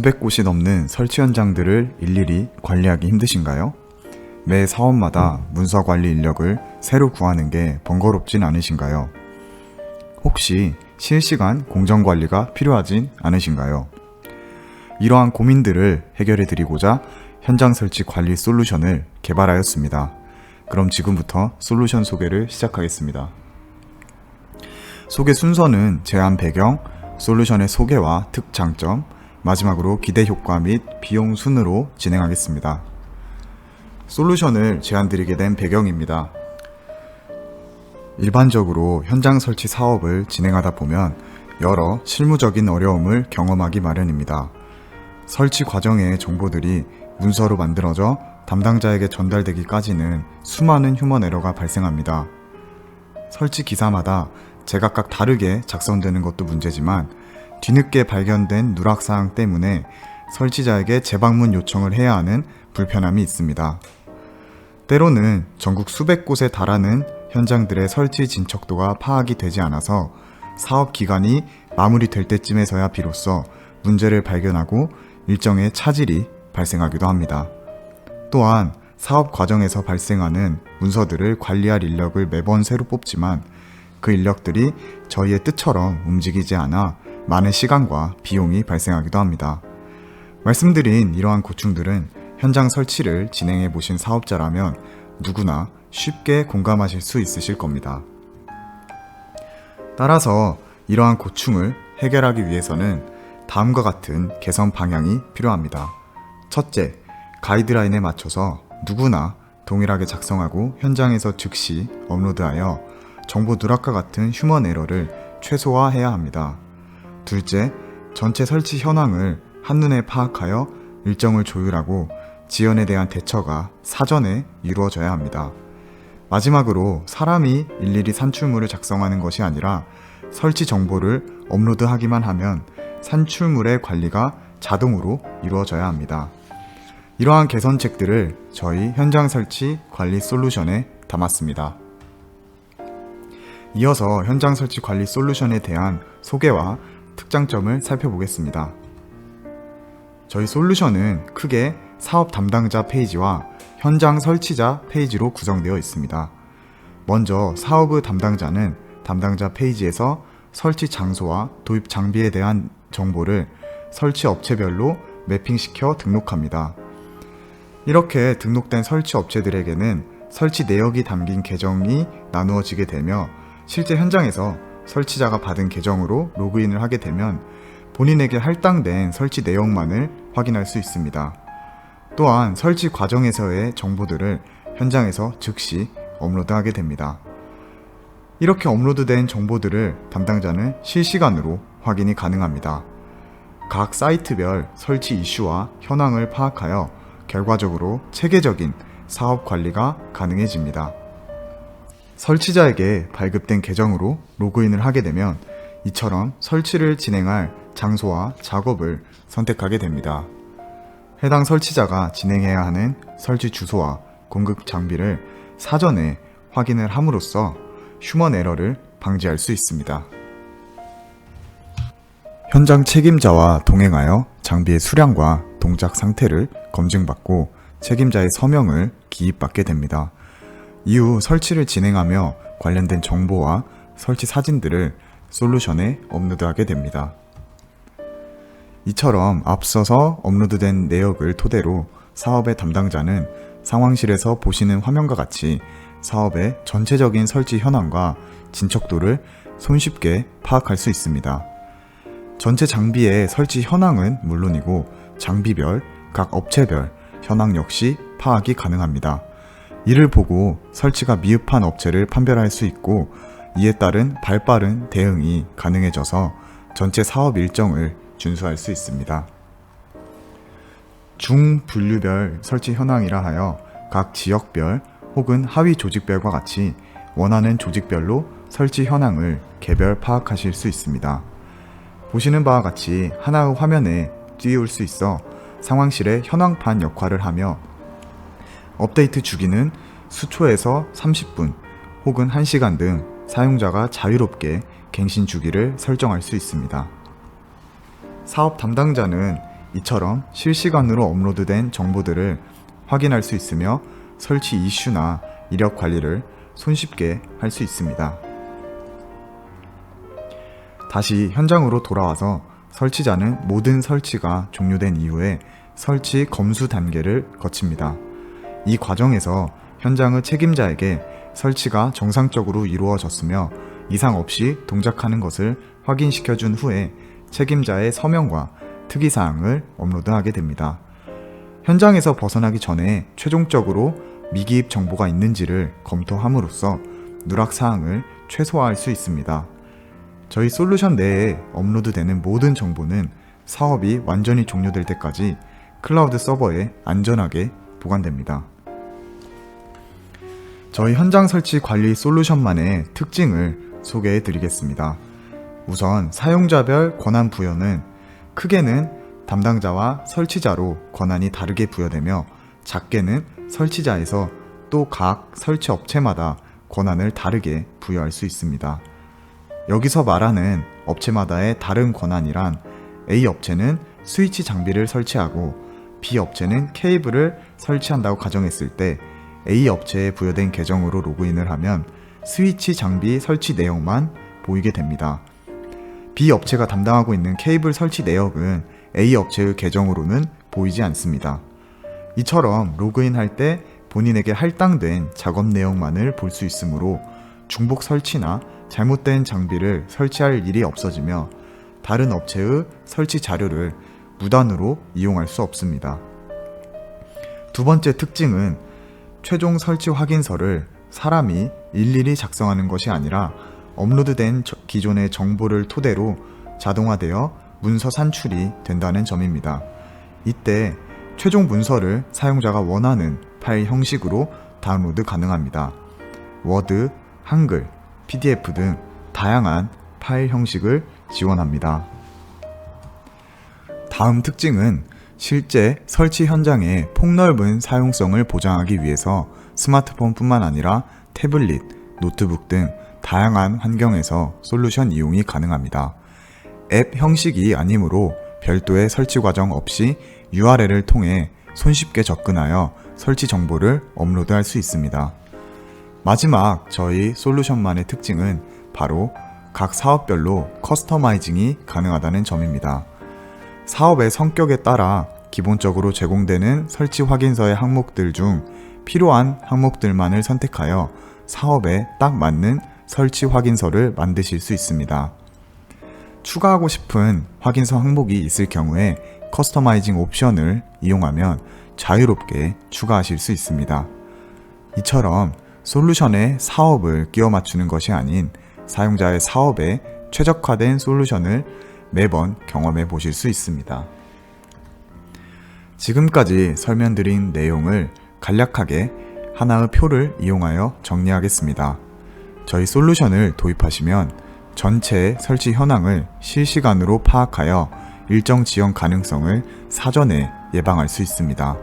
수백 곳이 넘는 설치 현장들을 일일이 관리하기 힘드신가요? 매 사업마다 문서 관리 인력을 새로 구하는 게 번거롭진 않으신가요? 혹시 실시간 공정 관리가 필요하진 않으신가요? 이러한 고민들을 해결해 드리고자 현장 설치 관리 솔루션을 개발하였습니다. 그럼 지금부터 솔루션 소개를 시작하겠습니다. 소개 순서는 제안 배경, 솔루션의 소개와 특장점, 마지막으로 기대 효과 및 비용 순으로 진행하겠습니다. 솔루션을 제안드리게 된 배경입니다. 일반적으로 현장 설치 사업을 진행하다 보면 여러 실무적인 어려움을 경험하기 마련입니다. 설치 과정의 정보들이 문서로 만들어져 담당자에게 전달되기까지는 수많은 휴먼 에러가 발생합니다. 설치 기사마다 제각각 다르게 작성되는 것도 문제지만 뒤늦게 발견된 누락사항 때문에 설치자에게 재방문 요청을 해야 하는 불편함이 있습니다. 때로는 전국 수백 곳에 달하는 현장들의 설치 진척도가 파악이 되지 않아서 사업 기간이 마무리될 때쯤에서야 비로소 문제를 발견하고 일정의 차질이 발생하기도 합니다. 또한 사업 과정에서 발생하는 문서들을 관리할 인력을 매번 새로 뽑지만 그 인력들이 저희의 뜻처럼 움직이지 않아 많은 시간과 비용이 발생하기도 합니다. 말씀드린 이러한 고충들은 현장 설치를 진행해 보신 사업자라면 누구나 쉽게 공감하실 수 있으실 겁니다. 따라서 이러한 고충을 해결하기 위해서는 다음과 같은 개선 방향이 필요합니다. 첫째, 가이드라인에 맞춰서 누구나 동일하게 작성하고 현장에서 즉시 업로드하여 정보 누락과 같은 휴먼 에러를 최소화해야 합니다. 둘째, 전체 설치 현황을 한눈에 파악하여 일정을 조율하고 지연에 대한 대처가 사전에 이루어져야 합니다. 마지막으로 사람이 일일이 산출물을 작성하는 것이 아니라 설치 정보를 업로드하기만 하면 산출물의 관리가 자동으로 이루어져야 합니다. 이러한 개선책들을 저희 현장 설치 관리 솔루션에 담았습니다. 이어서 현장 설치 관리 솔루션에 대한 소개와 특장점을 살펴보겠습니다. 저희 솔루션은 크게 사업 담당자 페이지와 현장 설치자 페이지로 구성되어 있습니다. 먼저 사업의 담당자는 담당자 페이지에서 설치 장소와 도입 장비에 대한 정보를 설치 업체별로 매핑시켜 등록합니다. 이렇게 등록된 설치 업체들에게는 설치 내역이 담긴 계정이 나누어지게 되며 실제 현장에서 설치자가 받은 계정으로 로그인을 하게 되면 본인에게 할당된 설치 내역만을 확인할 수 있습니다. 또한 설치 과정에서의 정보들을 현장에서 즉시 업로드하게 됩니다. 이렇게 업로드된 정보들을 담당자는 실시간으로 확인이 가능합니다. 각 사이트별 설치 이슈와 현황을 파악하여 결과적으로 체계적인 사업 관리가 가능해집니다. 설치자에게 발급된 계정으로 로그인을 하게 되면 이처럼 설치를 진행할 장소와 작업을 선택하게 됩니다. 해당 설치자가 진행해야 하는 설치 주소와 공급 장비를 사전에 확인을 함으로써 휴먼 에러를 방지할 수 있습니다. 현장 책임자와 동행하여 장비의 수량과 동작 상태를 검증받고 책임자의 서명을 기입받게 됩니다. 이후 설치를 진행하며 관련된 정보와 설치 사진들을 솔루션에 업로드하게 됩니다. 이처럼 앞서서 업로드된 내역을 토대로 사업의 담당자는 상황실에서 보시는 화면과 같이 사업의 전체적인 설치 현황과 진척도를 손쉽게 파악할 수 있습니다. 전체 장비의 설치 현황은 물론이고 장비별, 각 업체별 현황 역시 파악이 가능합니다. 이를 보고 설치가 미흡한 업체를 판별할 수 있고 이에 따른 발빠른 대응이 가능해져서 전체 사업 일정을 준수할 수 있습니다. 중분류별 설치 현황이라 하여 각 지역별 혹은 하위 조직별과 같이 원하는 조직별로 설치 현황을 개별 파악하실 수 있습니다. 보시는 바와 같이 하나의 화면에 띄울 수 있어 상황실의 현황판 역할을 하며 업데이트 주기는 수초에서 30분 혹은 1시간 등 사용자가 자유롭게 갱신 주기를 설정할 수 있습니다. 사업 담당자는 이처럼 실시간으로 업로드된 정보들을 확인할 수 있으며 설치 이슈나 이력 관리를 손쉽게 할 수 있습니다. 다시 현장으로 돌아와서 설치자는 모든 설치가 종료된 이후에 설치 검수 단계를 거칩니다. 이 과정에서 현장의 책임자에게 설치가 정상적으로 이루어졌으며 이상 없이 동작하는 것을 확인시켜 준 후에 책임자의 서명과 특이사항을 업로드하게 됩니다. 현장에서 벗어나기 전에 최종적으로 미기입 정보가 있는지를 검토함으로써 누락사항을 최소화할 수 있습니다. 저희 솔루션 내에 업로드되는 모든 정보는 사업이 완전히 종료될 때까지 클라우드 서버에 안전하게 보관됩니다. 저희 현장 설치 관리 솔루션만의 특징을 소개해 드리겠습니다. 우선 사용자별 권한 부여는 크게는 담당자와 설치자로 권한이 다르게 부여되며 작게는 설치자에서 또 각 설치 업체마다 권한을 다르게 부여할 수 있습니다. 여기서 말하는 업체마다의 다른 권한이란 A 업체는 스위치 장비를 설치하고 B 업체는 케이블을 설치한다고 가정했을 때 A 업체에 부여된 계정으로 로그인을 하면 스위치 장비 설치 내역만 보이게 됩니다. B 업체가 담당하고 있는 케이블 설치 내역은 A 업체의 계정으로는 보이지 않습니다. 이처럼 로그인할 때 본인에게 할당된 작업 내역만을 볼 수 있으므로 중복 설치나 잘못된 장비를 설치할 일이 없어지며 다른 업체의 설치 자료를 무단으로 이용할 수 없습니다. 두 번째 특징은 최종 설치 확인서를 사람이 일일이 작성하는 것이 아니라 업로드된 저- 기존의 정보를 토대로 자동화되어 문서 산출이 된다는 점입니다. 이때 최종 문서를 사용자가 원하는 파일 형식으로 다운로드 가능합니다. 워드, 한글, PDF 등 다양한 파일 형식을 지원합니다. 다음 특징은 실제 설치 현장의 폭넓은 사용성을 보장하기 위해서 스마트폰뿐만 아니라 태블릿, 노트북 등 다양한 환경에서 솔루션 이용이 가능합니다. 앱 형식이 아니므로 별도의 설치 과정 없이 URL을 통해 손쉽게 접근하여 설치 정보를 업로드할 수 있습니다. 마지막 저희 솔루션만의 특징은 바로 각 사업별로 커스터마이징이 가능하다는 점입니다. 사업의 성격에 따라 기본적으로 제공되는 설치 확인서의 항목들 중 필요한 항목들만을 선택하여 사업에 딱 맞는 설치 확인서를 만드실 수 있습니다. 추가하고 싶은 확인서 항목이 있을 경우에 커스터마이징 옵션을 이용하면 자유롭게 추가하실 수 있습니다. 이처럼 솔루션에 사업을 끼워 맞추는 것이 아닌 사용자의 사업에 최적화된 솔루션을 매번 경험해 보실 수 있습니다. 지금까지 설명드린 내용을 간략하게 하나의 표를 이용하여 정리하겠습니다. 저희 솔루션을 도입하시면 전체 설치 현황을 실시간으로 파악하여 일정 지연 가능성을 사전에 예방할 수 있습니다.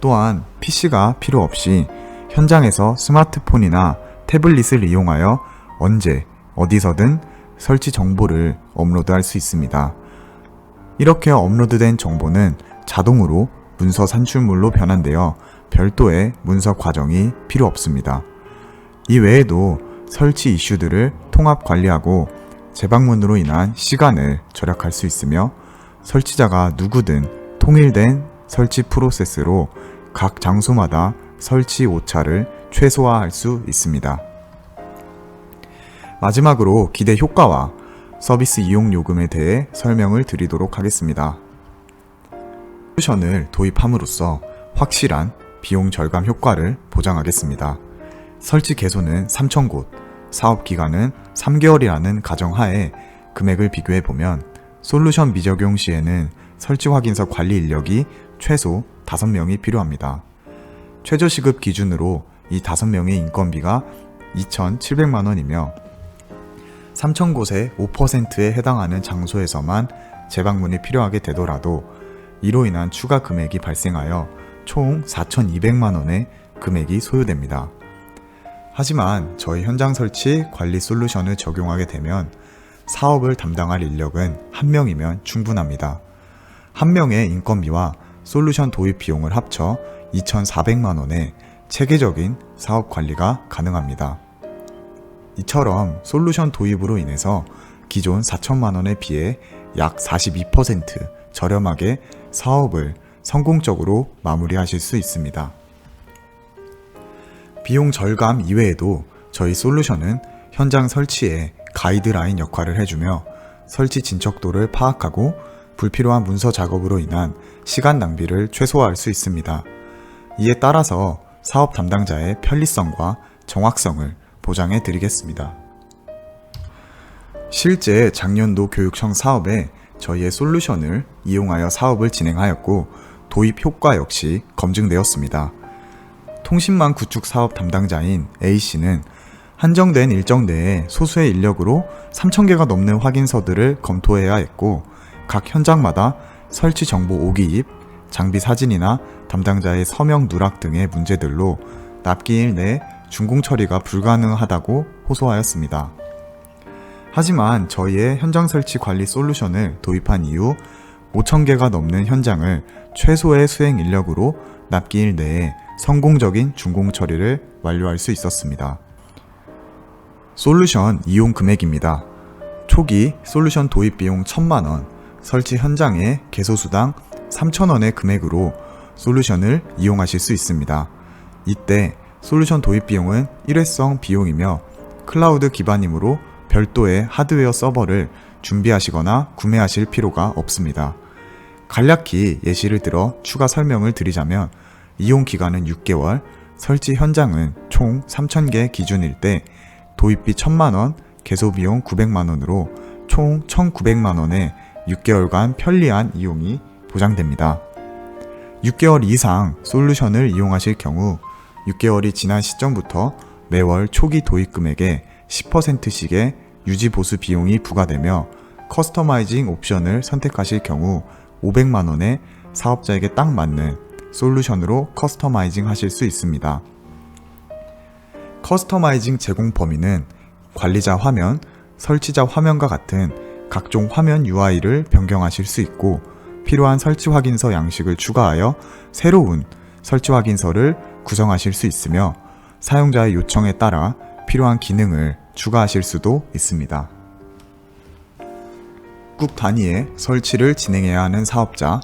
또한 PC가 필요 없이 현장에서 스마트폰이나 태블릿을 이용하여 언제 어디서든 설치 정보를 업로드할 수 있습니다. 이렇게 업로드된 정보는 자동으로 문서 산출물로 변환되어 별도의 문서 과정이 필요 없습니다. 이 외에도 설치 이슈들을 통합 관리하고 재방문으로 인한 시간을 절약할 수 있으며 설치자가 누구든 통일된 설치 프로세스로 각 장소마다 설치 오차를 최소화할 수 있습니다. 마지막으로 기대 효과와 서비스 이용 요금에 대해 설명을 드리도록 하겠습니다. 솔루션을 도입함으로써 확실한 비용 절감 효과를 보장하겠습니다. 설치 개소는 3,000곳, 사업 기간은 3개월이라는 가정하에 금액을 비교해 보면 솔루션 미적용 시에는 설치 확인서 관리 인력이 최소 5명이 필요합니다. 최저 시급 기준으로 이 5명의 인건비가 2,700만 원이며 3,000곳의 5%에 해당하는 장소에서만 재방문이 필요하게 되더라도 이로 인한 추가 금액이 발생하여 총 4,200만 원의 금액이 소요됩니다. 하지만 저희 현장 설치 관리 솔루션을 적용하게 되면 사업을 담당할 인력은 한 명이면 충분합니다. 한 명의 인건비와 솔루션 도입 비용을 합쳐 2,400만 원의 체계적인 사업 관리가 가능합니다. 이처럼 솔루션 도입으로 인해서 기존 4천만 원에 비해 약 42% 저렴하게 사업을 성공적으로 마무리하실 수 있습니다. 비용 절감 이외에도 저희 솔루션은 현장 설치에 가이드라인 역할을 해주며 설치 진척도를 파악하고 불필요한 문서 작업으로 인한 시간 낭비를 최소화할 수 있습니다. 이에 따라서 사업 담당자의 편리성과 정확성을 보장해 드리겠습니다. 실제 작년도 교육청 사업에 저희의 솔루션을 이용하여 사업을 진행하였고 도입 효과 역시 검증되었습니다. 통신망 구축 사업 담당자인 A씨는 한정된 일정 내에 소수의 인력으로 3,000개가 넘는 확인서들을 검토해야 했고 각 현장마다 설치 정보 오기입, 장비 사진이나 담당자의 서명 누락 등의 문제들로 납기일 내 준공 처리가 불가능하다고 호소하였습니다. 하지만 저희의 현장 설치 관리 솔루션을 도입한 이후 5,000개가 넘는 현장을 최소의 수행 인력으로 납기일 내에 성공적인 준공 처리를 완료할 수 있었습니다. 솔루션 이용 금액입니다. 초기 솔루션 도입 비용 1,000만원, 설치 현장의 개소수당 3,000원의 금액으로 솔루션을 이용하실 수 있습니다. 이때 솔루션 도입 비용은 일회성 비용이며 클라우드 기반이므로 별도의 하드웨어 서버를 준비하시거나 구매하실 필요가 없습니다. 간략히 예시를 들어 추가 설명을 드리자면 이용 기간은 6개월, 설치 현장은 총 3,000개 기준일 때 도입비 1,000만원, 개소비용 900만원으로 총 1,900만원의 6개월간 편리한 이용이 보장됩니다. 6개월 이상 솔루션을 이용하실 경우 6개월이 지난 시점부터 매월 초기 도입 금액의 10%씩의 유지 보수 비용이 부과되며 커스터마이징 옵션을 선택하실 경우 500만 원의 사업자에게 딱 맞는 솔루션으로 커스터마이징 하실 수 있습니다. 커스터마이징 제공 범위는 관리자 화면, 설치자 화면과 같은 각종 화면 UI를 변경하실 수 있고 필요한 설치 확인서 양식을 추가하여 새로운 설치 확인서를 구성하실 수 있으며 사용자의 요청에 따라 필요한 기능을 추가하실 수도 있습니다. 국 단위의 설치를 진행해야 하는 사업자,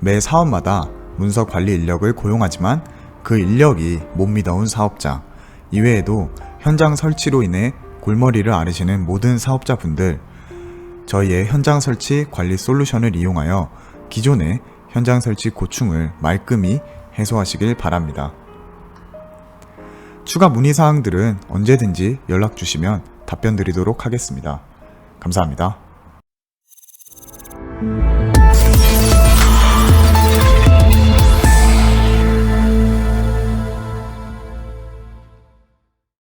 매 사업마다 문서 관리 인력을 고용하지만 그 인력이 못 믿어온 사업자, 이외에도 현장 설치로 인해 골머리를 앓으시는 모든 사업자분들, 저희의 현장 설치 관리 솔루션을 이용하여 기존의 현장 설치 고충을 말끔히 해소하시길 바랍니다. 추가 문의 사항들은 언제든지 연락 주시면 답변 드리도록 하겠습니다. 감사합니다.